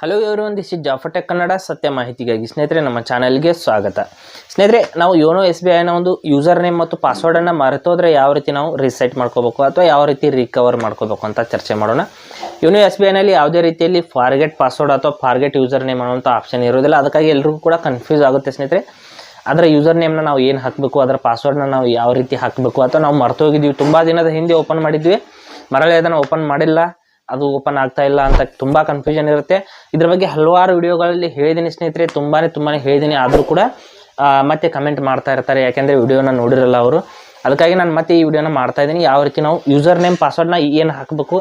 Hello ಇವರು ಒಂದು is ಜಾಫಟೆಕ್ Kannada ಸತ್ಯ ಮಾಹಿತಿಗಾಗಿ ಸ್ನೇಹಿತರೆ ನಮ್ಮ ಚಾನಲ್ಗೆ ಸ್ವಾಗತ. ಸ್ನೇಹಿತರೆ ನಾವು ಯೋನೋ ಎಸ್ ಬಿ ಐನ ಒಂದು ಯೂಸರ್ ನೇಮ್ ಮತ್ತು ಪಾಸ್ವರ್ಡನ್ನು ಮರೆತೋದ್ರೆ ಯಾವ ರೀತಿ ನಾವು ರಿಸೆಟ್ ಮಾಡ್ಕೋಬೇಕು ಅಥವಾ ಯಾವ ರೀತಿ ರಿಕವರ್ ಮಾಡ್ಕೋಬೇಕು ಅಂತ ಚರ್ಚೆ ಮಾಡೋಣ. ಯೋನೋ ಎಸ್ ಬಿ ಐನಲ್ಲಿ ಯಾವುದೇ ರೀತಿಯಲ್ಲಿ ಫಾರ್ಗೆಟ್ ಪಾಸ್ವರ್ಡ್ ಅಥವಾ ಫಾರ್ಗೆಟ್ ಯೂಸರ್ ನೇಮ್ ಅನ್ನೋಂಥ ಆಪ್ಷನ್ ಇರೋದಿಲ್ಲ ಅದಕ್ಕಾಗಿ ಎಲ್ರಿಗೂ ಕೂಡ ಕನ್ಫ್ಯೂಸ್ ಆಗುತ್ತೆ ಸ್ನೇಹಿತರೆ. ಅದರ ಯೂಸರ್ ನೇಮ್ನ ನಾವು ಏನು ಹಾಕಬೇಕು, ಅದರ ಪಾಸ್ವರ್ಡ್ನ ನಾವು ಯಾವ ರೀತಿ ಹಾಕಬೇಕು ಅಥವಾ ನಾವು ಮರ್ತೋಗಿದ್ದೀವಿ. ತುಂಬ ದಿನದ ಹಿಂದೆ ಓಪನ್ ಮಾಡಿದ್ವಿ. ಮರಳಿ ಅದನ್ನು ಓಪನ್ ಮಾಡಿಲ್ಲ. ಅದು ಓಪನ್ ಆಗ್ತಾ ಇಲ್ಲ ಅಂತ ತುಂಬ ಕನ್ಫ್ಯೂಷನ್ ಇರುತ್ತೆ. ಇದ್ರ ಬಗ್ಗೆ ಹಲವಾರು ವಿಡಿಯೋಗಳಲ್ಲಿ ಹೇಳಿದ್ದೀನಿ ಸ್ನೇಹಿತರೆ ತುಂಬಾ ತುಂಬಾ ಹೇಳಿದ್ದೀನಿ. ಆದರೂ ಕೂಡ ಮತ್ತೆ ಕಮೆಂಟ್ ಮಾಡ್ತಾ ಇರ್ತಾರೆ. ಯಾಕೆಂದರೆ ವಿಡಿಯೋನ ನೋಡಿರಲ್ಲ ಅವರು. ಅದಕ್ಕಾಗಿ ನಾನು ಮತ್ತೆ ಈ ವಿಡಿಯೋನ ಮಾಡ್ತಾ ಇದ್ದೀನಿ. ಯಾವ ರೀತಿ ನಾವು ಯೂಸರ್ ನೇಮ್ ಪಾಸ್ವರ್ಡ್ನ ಏನು ಹಾಕಬೇಕು,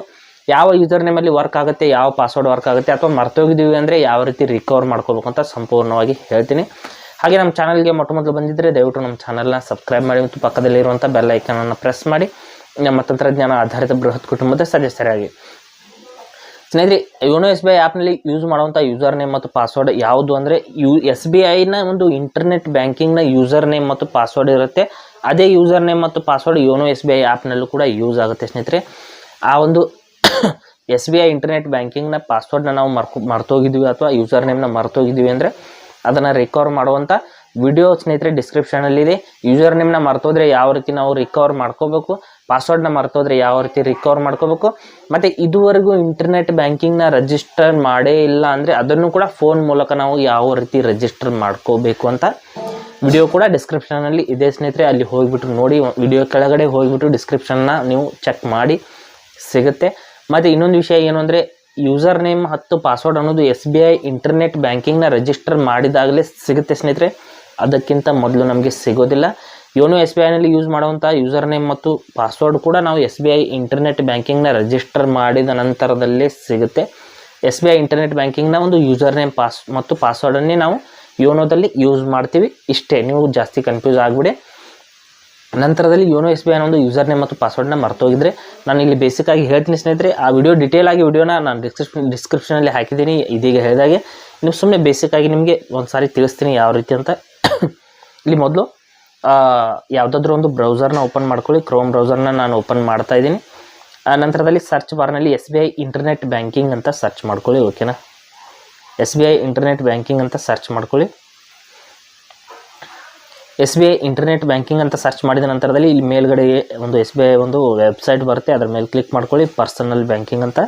ಯಾವ ಯೂಸರ್ ನೇಮಲ್ಲಿ ವರ್ಕ್ ಆಗುತ್ತೆ, ಯಾವ ಪಾಸ್ವರ್ಡ್ ವರ್ಕ್ ಆಗುತ್ತೆ, ಅಥವಾ ಮರ್ತೋಗಿದ್ದೀವಿ ಅಂದರೆ ಯಾವ ರೀತಿ ರಿಕವರ್ ಮಾಡ್ಕೋಬೇಕು ಅಂತ ಸಂಪೂರ್ಣವಾಗಿ ಹೇಳ್ತೀನಿ. ಹಾಗೆ ನಮ್ಮ ಚಾನಲ್ಗೆ ಮೊಟ್ಟ ಮೊದಲು ಬಂದಿದ್ದರೆ ದಯವಿಟ್ಟು ನಮ್ಮ ಚಾನಲ್ನ ಸಬ್ಸ್ಕ್ರೈಬ್ ಮಾಡಿ. ಮತ್ತು ಪಕ್ಕದಲ್ಲಿರುವಂಥ ಬೆಲ್ ಐಕನನ್ನು ಪ್ರೆಸ್ ಮಾಡಿ. ನಮ್ಮ ತಂತ್ರಜ್ಞಾನ ಆಧಾರಿತ ಬೃಹತ್ ಕುಟುಂಬದ ಸದಸ್ಯರಾಗಿ. ಸ್ನೇಹಿತರೆ ಯೋನೋ ಎಸ್ ಬಿ ಐ ಆ್ಯಪ್ನಲ್ಲಿ ಯೂಸ್ ಮಾಡುವಂಥ ಯೂಸರ್ ನೇಮ್ ಮತ್ತು ಪಾಸ್ವರ್ಡ್ ಯಾವುದು ಅಂದರೆ, ಯು ಎಸ್ ಬಿ ಐನ ಒಂದು ಇಂಟರ್ನೆಟ್ ಬ್ಯಾಂಕಿಂಗ್ನ ಯೂಸರ್ ನೇಮ್ ಮತ್ತು ಪಾಸ್ವರ್ಡ್ ಇರುತ್ತೆ. ಅದೇ ಯೂಸರ್ ನೇಮ್ ಮತ್ತು password YONO S B I ಆ್ಯಪ್ನಲ್ಲೂ ಕೂಡ ಯೂಸ್ ಆಗುತ್ತೆ ಸ್ನೇಹಿತರೆ. ಆ ಒಂದು ಎಸ್ ಬಿ ಐ ಇಂಟರ್ನೆಟ್ ಬ್ಯಾಂಕಿಂಗ್ನ ಪಾಸ್ವರ್ಡ್ನ ನಾವು ಮರ್ಕೊ, ಮರ್ತೋಗಿದ್ವಿ ಅಥವಾ ಯೂಸರ್ ನೇಮ್ನ ಮರ್ತೋಗಿದ್ವಿ ಅಂದರೆ, ಅದನ್ನು ರಿಕವರ್ ಮಾಡುವಂಥ ವಿಡಿಯೋ ಸ್ನೇಹಿತರೆ ಡಿಸ್ಕ್ರಿಪ್ಷನಲ್ಲಿದೆ ಯೂಸರ್ ನೇಮ್ನ ಮರ್ತೋದ್ರೆ ಯಾವ ರೀತಿ ನಾವು ರಿಕವರ್ ಮಾಡ್ಕೋಬೇಕು ಪಾಸ್ವರ್ಡ್ನ ಮರ್ತೋದ್ರೆ ಯಾವ ರೀತಿ ರಿಕವರ್ ಮಾಡ್ಕೋಬೇಕು, ಮತ್ತು ಇದುವರೆಗೂ ಇಂಟರ್ನೆಟ್ ಬ್ಯಾಂಕಿಂಗ್ನ ರಿಜಿಸ್ಟರ್ ಮಾಡೇ ಇಲ್ಲ ಅಂದರೆ ಅದನ್ನು ಕೂಡ ಫೋನ್ ಮೂಲಕ ನಾವು ಯಾವ ರೀತಿ ರಿಜಿಸ್ಟರ್ ಮಾಡ್ಕೋಬೇಕು ಅಂತ ವಿಡಿಯೋ ಕೂಡ ಡಿಸ್ಕ್ರಿಪ್ಷನಲ್ಲಿ ಇದೆ ಸ್ನೇಹಿತರೆ. ಅಲ್ಲಿ ಹೋಗಿಬಿಟ್ಟು ನೋಡಿ ವಿಡಿಯೋ ಕೆಳಗಡೆ ಹೋಗಿಬಿಟ್ಟು ಡಿಸ್ಕ್ರಿಪ್ಷನ್ನ ನೀವು ಚೆಕ್ ಮಾಡಿ ಸಿಗುತ್ತೆ. ಮತ್ತು ಇನ್ನೊಂದು ವಿಷಯ ಏನು ಅಂದರೆ ಯೂಸರ್ ನೇಮ್ ಹತ್ತು ಪಾಸ್ವರ್ಡ್ ಅನ್ನೋದು ಎಸ್ ಬಿ ಐ ಇಂಟರ್ನೆಟ್ ಬ್ಯಾಂಕಿಂಗ್ನ ರಿಜಿಸ್ಟರ್ ಮಾಡಿದಾಗಲೇ ಸಿಗುತ್ತೆ ಸ್ನೇಹಿತರೆ. ಅದಕ್ಕಿಂತ ಮೊದಲು ನಮಗೆ ಸಿಗೋದಿಲ್ಲ. ಯೋನೋ ಎಸ್ ಬಿ ಐನಲ್ಲಿ ಯೂಸ್ ಮಾಡುವಂಥ ಯೂಸರ್ ನೇಮ್ ಮತ್ತು ಪಾಸ್ವರ್ಡ್ ಕೂಡ ನಾವು ಎಸ್ ಬಿ ಐ ಇಂಟರ್ನೆಟ್ ಬ್ಯಾಂಕಿಂಗ್ನ ರಿಜಿಸ್ಟರ್ ಮಾಡಿದ ನಂತರದಲ್ಲೇ ಸಿಗುತ್ತೆ. ಎಸ್ ಬಿ ಐ ಇಂಟರ್ನೆಟ್ ಬ್ಯಾಂಕಿಂಗ್ನ ಒಂದು ಯೂಸರ್ ನೇಮ್ ಪಾಸ್ ಮತ್ತು ಪಾಸ್ವರ್ಡನ್ನೇ ನಾವು ಯೋನೋದಲ್ಲಿ ಯೂಸ್ ಮಾಡ್ತೀವಿ. ಇಷ್ಟೇ, ನೀವು ಜಾಸ್ತಿ ಕನ್ಫ್ಯೂಸ್ ಆಗಿಬಿಡಿ. ನಂತರದಲ್ಲಿ ಯೋನೋ ಎಸ್ ಬಿ ಐನ ಒಂದು ಯೂಸರ್ ನೇಮ್ ಮತ್ತು ಪಾಸ್ವರ್ಡ್ನ ಮರ್ತೋಗಿದ್ರೆ ನಾನು ಇಲ್ಲಿ ಬೇಸಿಕ್ ಆಗಿ ಹೇಳ್ತೀನಿ ಸ್ನೇಹಿತರೆ. ಆ ವಿಡಿಯೋ ಡಿಟೇಲ್ ಆಗಿ ವಿಡಿಯೋನ ನಾನು ಡಿಸ್ಕ್ರಿಪ್ಷನ್ ಡಿಸ್ಕ್ರಿಪ್ಷನಲ್ಲಿ ಹಾಕಿದ್ದೀನಿ. ಇದೀಗ ಹೇಳಿದಾಗೆ. ನೀವು ಸುಮ್ಮನೆ ಬೇಸಿಕ್ ಆಗಿ ನಿಮಗೆ ಒಂದು ಸಾರಿ ತಿಳಿಸ್ತೀನಿ ಯಾವ ರೀತಿ ಅಂತ ಇಲ್ಲಿ ಮೊದಲು ಯಾವುದಾದ್ರೂ ಒಂದು ಬ್ರೌಸರ್ನ ಓಪನ್ ಮಾಡ್ಕೊಳ್ಳಿ. ಕ್ರೋಮ್ ಬ್ರೌಸರ್ನ ನಾನು ಓಪನ್ ಮಾಡ್ತಾ ಇದ್ದೀನಿ. ಆ, ನಂತರದಲ್ಲಿ ಸರ್ಚ್ ಬಾರ್ನಲ್ಲಿ S B I internet banking ಅಂತ ಸರ್ಚ್ ಮಾಡ್ಕೊಳ್ಳಿ ಓಕೆನಾ S B I internet banking ಅಂತ ಸರ್ಚ್ ಮಾಡ್ಕೊಳ್ಳಿ. S B I internet banking ಅಂತ ಸರ್ಚ್ ಮಾಡಿದ ನಂತರದಲ್ಲಿ ಇಲ್ಲಿ ಮೇಲ್ಗಡೆ ಒಂದು ಎಸ್ ಬಿ ಐ ಒಂದು ವೆಬ್ಸೈಟ್ ಬರುತ್ತೆ. ಅದರ ಮೇಲೆ ಕ್ಲಿಕ್ ಮಾಡ್ಕೊಳ್ಳಿ ಪರ್ಸನಲ್ ಬ್ಯಾಂಕಿಂಗ್ ಅಂತ.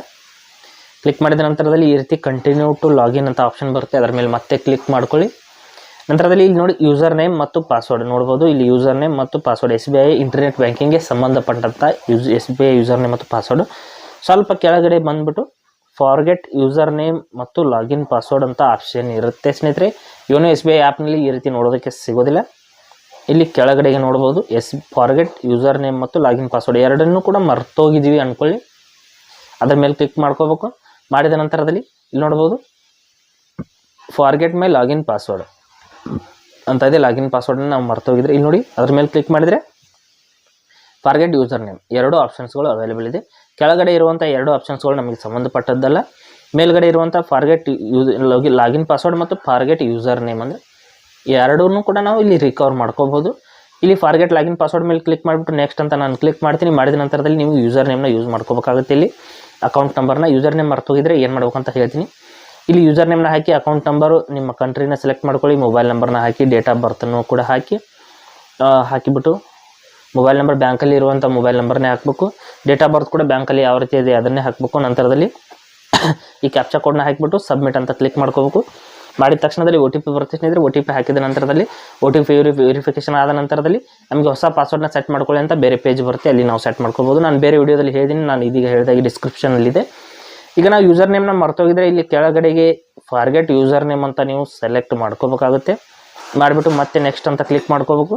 ಕ್ಲಿಕ್ ಮಾಡಿದ ನಂತರದಲ್ಲಿ ಈ ರೀತಿ ಕಂಟಿನ್ಯೂ ಟು ಲಾಗಿನ್ ಅಂತ ಆಪ್ಷನ್ ಬರುತ್ತೆ. ಅದರ ಮೇಲೆ ಮತ್ತೆ ಕ್ಲಿಕ್ ಮಾಡ್ಕೊಳ್ಳಿ. ನಂತರದಲ್ಲಿ ಇಲ್ಲಿ ನೋಡಿ ಯೂಸರ್ ನೇಮ್ ಮತ್ತು ಪಾಸ್ವರ್ಡ್ ನೋಡ್ಬೋದು. ಇಲ್ಲಿ ಯೂಸರ್ ನೇಮ್ ಮತ್ತು password S B I internet ಬ್ಯಾಂಕಿಂಗ್ಗೆ ಸಂಬಂಧಪಟ್ಟಂಥ use S B I user name ಮತ್ತು ಪಾಸ್ವರ್ಡ್ ಸ್ವಲ್ಪ ಕೆಳಗಡೆ ಬಂದ್ಬಿಟ್ಟು ಫಾರ್ಗೆಟ್ ಯೂಸರ್ ನೇಮ್ ಮತ್ತು ಲಾಗಿನ್ ಪಾಸ್ವರ್ಡ್ ಅಂತ ಆಪ್ಷನ್ ಇರುತ್ತೆ ಸ್ನೇಹಿತರೆ. ಯೋನೋ ಎಸ್ ಬಿ ಐ ಆ್ಯಪ್ನಲ್ಲಿ ಈ ರೀತಿ ನೋಡೋದಕ್ಕೆ ಸಿಗೋದಿಲ್ಲ. ಇಲ್ಲಿ ಕೆಳಗಡೆಗೆ ನೋಡ್ಬೋದು ಎಸ್ ಫಾರ್ಗೆಟ್ ಯೂಸರ್ ನೇಮ್ ಮತ್ತು ಲಾಗಿನ್ ಪಾಸ್ವರ್ಡ್ ಎರಡನ್ನೂ ಕೂಡ ಮರ್ತೋಗಿದ್ದೀವಿ ಅಂದ್ಕೊಳ್ಳಿ ಅದರ ಮೇಲೆ ಕ್ಲಿಕ್ ಮಾಡ್ಕೋಬೇಕು. ಮಾಡಿದ ನಂತರದಲ್ಲಿ ಇಲ್ಲಿ ನೋಡ್ಬೋದು ಫಾರ್ಗೆಟ್ ಮೈ ಲಾಗಿನ್ ಪಾಸ್ವರ್ಡ್ ಅಂತ ಇದೆ ಲಾಗಿನ್ ಪಾಸ್ವರ್ಡ್ನ ನಾವು ಮರ್ತೋಗಿದ್ರೆ ಇಲ್ಲಿ ನೋಡಿ, ಅದ್ರ ಮೇಲೆ ಕ್ಲಿಕ್ ಮಾಡಿದರೆ ಫಾರ್ಗೆಟ್ ಯೂಸರ್ ನೇಮ್ ಎರಡು ಆಪ್ಷನ್ಸ್ಗಳು ಅವೈಲೇಬಲ್ ಇದೆ. ಕೆಳಗಡೆ ಇರುವಂಥ ಎರಡು ಆಪ್ಷನ್ಸ್ಗಳು ನಮಗೆ ಸಂಬಂಧಪಟ್ಟದ್ದಲ್ಲ. ಮೇಲ್ಗಡೆ ಇರುವಂಥ forget use login login password ಮತ್ತು ಫಾರ್ಗೆಟ್ ಯೂಸರ್ ನೇಮ್ ಅಂದರೆ ಎರಡೂ ಕೂಡ ನಾವು ಇಲ್ಲಿ ರಿಕವರ್ ಮಾಡ್ಕೋಬೋದು ಇಲ್ಲಿ ಫಾರ್ಗೆಟ್ ಲಾಗಿನ್ ಪಾಸ್ವರ್ಡ್ ಮೇಲೆ ಕ್ಲಿಕ್ ಮಾಡಿಬಿಟ್ಟು ನೆಕ್ಸ್ಟ್ ಅಂತ ನಾನು ಕ್ಲಿಕ್ ಮಾಡ್ತೀನಿ. ಮಾಡಿದ ನಂತರದಲ್ಲಿ ನೀವು ಯೂಸರ್ ನೇಮ್ನ ಯೂಸ್ ಮಾಡ್ಕೋಬೇಕಾಗುತ್ತೆ ಇಲ್ಲಿ. ಅಕೌಂಟ್ ನಂಬರ್ನ ಯೂಸರ್ ನೇಮ್ ಮರ್ತೋಗಿದ್ರೆ ಏನು ಮಾಡ್ಬೇಕಂತ ಹೇಳ್ತೀನಿ. ಇಲ್ಲಿ ಯೂಸರ್ ನೇಮ್ನ ಹಾಕಿ ಅಕೌಂಟ್ ನಂಬರು ನಿಮ್ಮ ಕಂಟ್ರಿನ ಸೆಲೆಕ್ಟ್ ಮಾಡ್ಕೊಳ್ಳಿ ಮೊಬೈಲ್ ನಂಬರ್ನ ಹಾಕಿ ಡೇಟ್ ಆಫ್ ಬರ್ತನ್ನು ಕೂಡ ಹಾಕಿ ಹಾಕಿಬಿಟ್ಟು ಮೊಬೈಲ್ ನಂಬರ್ ಬ್ಯಾಂಕಲ್ಲಿ ಇರುವಂಥ ಮೊಬೈಲ್ ನಂಬರ್ನೇ ಹಾಕಬೇಕು. ಡೇಟ್ ಆಫ್ ಬರ್ತ್ ಕೂಡ ಬ್ಯಾಂಕಲ್ಲಿ ಯಾವ ರೀತಿ ಇದೆ ಅದನ್ನೇ ಹಾಕಬೇಕು. ನಂತರದಲ್ಲಿ ಈ ಕ್ಯಾಪ್ಚಾ ಕೋಡ್ನ ಹಾಕಿಬಿಟ್ಟು ಸಬ್ಮಿಟ್ ಅಂತ ಕ್ಲಿಕ್ ಮಾಡ್ಕೋಬೇಕು. ಮಾಡಿದ ತಕ್ಷಣದಲ್ಲಿ ಒ ಟಿ ಪಿ ಬರುತ್ತೆ ಸ್ನೇಹಿತರೆ ಒ ಟಿ ಪಿ ಹಾಕಿದ ನಂತರದಲ್ಲಿ ಒ ಟಿ ಪಿ ವೆರಿಫಿಕೇಶನ್ ಆದ ನಂತರದಲ್ಲಿ ನಮಗೆ ಹೊಸ ಪಾಸ್ವರ್ಡ್ನ ಸೆಟ್ ಮಾಡ್ಕೊಳ್ಳಿ ಅಂತ ಬೇರೆ ಪೇಜ್ ಬರುತ್ತೆ, ಅಲ್ಲಿ ನಾವು ಸೆಟ್ ಮಾಡ್ಕೋಬೋದು. ನಾನು ಬೇರೆ ವಿಡಿಯೋದಲ್ಲಿ ಹೇಳಿದ್ದೀನಿ ನಾನು ಇದೀಗ ಹೇಳಿದಾಗೆ ಡಿಸ್ಕ್ರಿಪ್ಷನಲ್ಲಿದೆ ಈಗ ನಾವು ಯೂಸರ್ ನೇಮ್ನ ಮರ್ತೋಗಿದ್ರೆ ಇಲ್ಲಿ ಕೆಳಗಡೆಗೆ ಫಾರ್ಗೆಟ್ ಯೂಸರ್ ನೇಮ್ ಅಂತ ನೀವು ಸೆಲೆಕ್ಟ್ ಮಾಡ್ಕೋಬೇಕಾಗುತ್ತೆ. ಮಾಡಿಬಿಟ್ಟು ಮತ್ತೆ ನೆಕ್ಸ್ಟ್ ಅಂತ ಕ್ಲಿಕ್ ಮಾಡ್ಕೋಬೇಕು.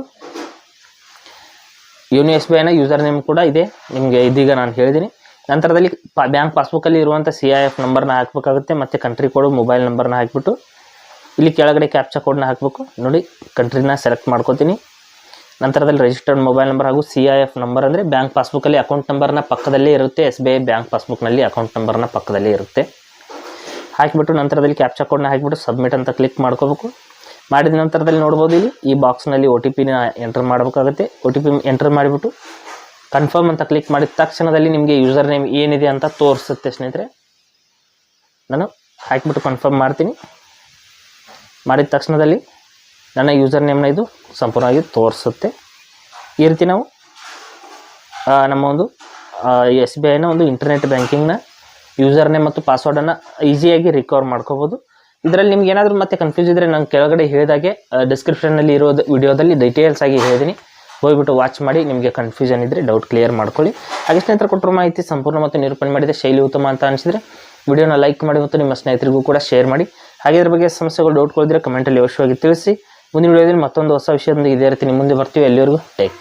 ಯೂನಿ ಎಸ್ ಬಿ ಯೂಸರ್ ನೇಮ್ ಕೂಡ ಇದೆ. ನಿಮಗೆ ಇದೀಗ ನಾನು ಹೇಳಿದ್ದೀನಿ ನಂತರದಲ್ಲಿ ಬ್ಯಾಂಕ್ ಪಾಸ್ಬುಕ್ಕಲ್ಲಿ ಇರುವಂಥ ಸಿ ಐ ಎಫ್ ನಂಬರ್ನ ಹಾಕಬೇಕಾಗುತ್ತೆ. ಮತ್ತು ಕಂಟ್ರಿ ಕೋಡ್ ಮೊಬೈಲ್ ನಂಬರ್ನ ಹಾಕಿಬಿಟ್ಟು ಇಲ್ಲಿ ಕೆಳಗಡೆ ಕ್ಯಾಪ್ಚಾ ಕೋಡ್ನ ಹಾಕಬೇಕು. ನೋಡಿ ಕಂಟ್ರಿನ ಸೆಲೆಕ್ಟ್ ಮಾಡ್ಕೋತೀನಿ. ನಂತರದಲ್ಲಿ ರಿಜಿಸ್ಟರ್ಡ್ ಮೊಬೈಲ್ ನಂಬರ್ ಹಾಗೂ ಸಿ ಐ ಎಫ್ ನಂಬರ್ ಅಂದರೆ ಬ್ಯಾಂಕ್ ಪಾಸ್ಬುಕ್ಕಲ್ಲಿ ಅಕೌಂಟ್ ನಂಬರ್ನ ಪಕ್ಕದಲ್ಲೇ ಇರುತ್ತೆ ಎಸ್ ಬಿ ಐ ಬ್ಯಾಂಕ್ ಪಾಸ್ಬುಕ್ನಲ್ಲಿ ಅಕೌಂಟ್ ನಂಬರ್ನ ಪಕ್ಕದಲ್ಲೇ ಇರುತ್ತೆ. ಹಾಕಿಬಿಟ್ಟು ನಂತರದಲ್ಲಿ ಕ್ಯಾಪ್ಚಾ ಕೋಡ್ನ ಹಾಕಿಬಿಟ್ಟು ಸಬ್ಮಿಟ್ ಅಂತ ಕ್ಲಿಕ್ ಮಾಡ್ಕೋಬೇಕು. ಮಾಡಿದ ನಂತರದಲ್ಲಿ ನೋಡ್ಬೋದು ಇಲ್ಲಿ, ಈ ಬಾಕ್ಸ್ನಲ್ಲಿ ಒ ಟಿ ಪಿನ ಎಂಟರ್ ಮಾಡಬೇಕಾಗುತ್ತೆ. ಒ ಟಿ ಪಿ ಎಂಟರ್ ಮಾಡಿಬಿಟ್ಟು ಕನ್ಫರ್ಮ್ ಅಂತ ಕ್ಲಿಕ್ ಮಾಡಿದ ತಕ್ಷಣದಲ್ಲಿ ನಿಮಗೆ ಯೂಸರ್ ನೇಮ್ ಏನಿದೆ ಅಂತ ತೋರಿಸುತ್ತೆ ಸ್ನೇಹಿತರೆ. ನಾನು ಹಾಕಿಬಿಟ್ಟು ಕನ್ಫರ್ಮ್ ಮಾಡ್ತೀನಿ. ಮಾಡಿದ ತಕ್ಷಣದಲ್ಲಿ ನನ್ನ ಯೂಸರ್ ನೇಮ್ನ ಇದು ಸಂಪೂರ್ಣವಾಗಿ ತೋರಿಸುತ್ತೆ. ಈ ರೀತಿ ನಾವು ನಮ್ಮ ಒಂದು ಎಸ್ ಬಿ ಐನ ಒಂದು ಇಂಟರ್ನೆಟ್ ಬ್ಯಾಂಕಿಂಗ್ನ ಯೂಸರ್ ನೇಮ್ ಮತ್ತು ಪಾಸ್ವರ್ಡನ್ನು ಈಸಿಯಾಗಿ ರಿಕವರ್ ಮಾಡ್ಕೋಬೋದು. ಇದರಲ್ಲಿ ನಿಮ್ಗೆ ಏನಾದರೂ ಮತ್ತೆ ಕನ್ಫ್ಯೂಸ್ ಇದ್ದರೆ ನಾನು ಕೆಳಗಡೆ ಹೇಳಿದಾಗೆ ಡಿಸ್ಕ್ರಿಪ್ಷನಲ್ಲಿ ಇರೋದು ವಿಡಿಯೋದಲ್ಲಿ ಡೀಟೇಲ್ಸ್ ಆಗಿ ಹೇಳಿದ್ದೀನಿ ಹೋಗಿಬಿಟ್ಟು ವಾಚ್ ಮಾಡಿ ನಿಮಗೆ ಕನ್ಫ್ಯೂಷನ್ ಇದ್ದರೆ ಡೌಟ್ ಕ್ಲಿಯರ್ ಮಾಡ್ಕೊಳ್ಳಿ. ಹಾಗೆ ಸ್ನೇಹಿತರು, ಕೊಟ್ಟರು ಮಾಹಿತಿ ಸಂಪೂರ್ಣ ಮತ್ತು ನಿರೂಪಣೆ ಮಾಡಿದೆ ಶೈಲಿ ಉತ್ತಮ ಅಂತ ಅನಿಸಿದರೆ ವಿಡಿಯೋನ ಲೈಕ್ ಮಾಡಿ ಮತ್ತು ನಿಮ್ಮ ಸ್ನೇಹಿತರಿಗೂ ಕೂಡ ಶೇರ್ ಮಾಡಿ. ಹಾಗೆ ಇದ್ರ ಬಗ್ಗೆ ಸಮಸ್ಯೆಗಳು ಡೌಟ್ಗಳಿದ್ರೆ ಕಮೆಂಟಲ್ಲಿ ಅವಶ್ಯವಾಗಿ ತಿಳಿಸಿ. ಮುಂದಿನ ವಿಡಿಯೋದಲ್ಲಿ ಮತ್ತೊಂದು ಹೊಸ ವಿಷಯದೊಂದಿಗೆ ಇದೇ ರೀತಿ ನಿಮ್ಮ ಮುಂದೆ ಬರ್ತೀವಿ. ಎಲ್ಲಿವರೆಗೂ ಟೇಕ್ ಕೇರ್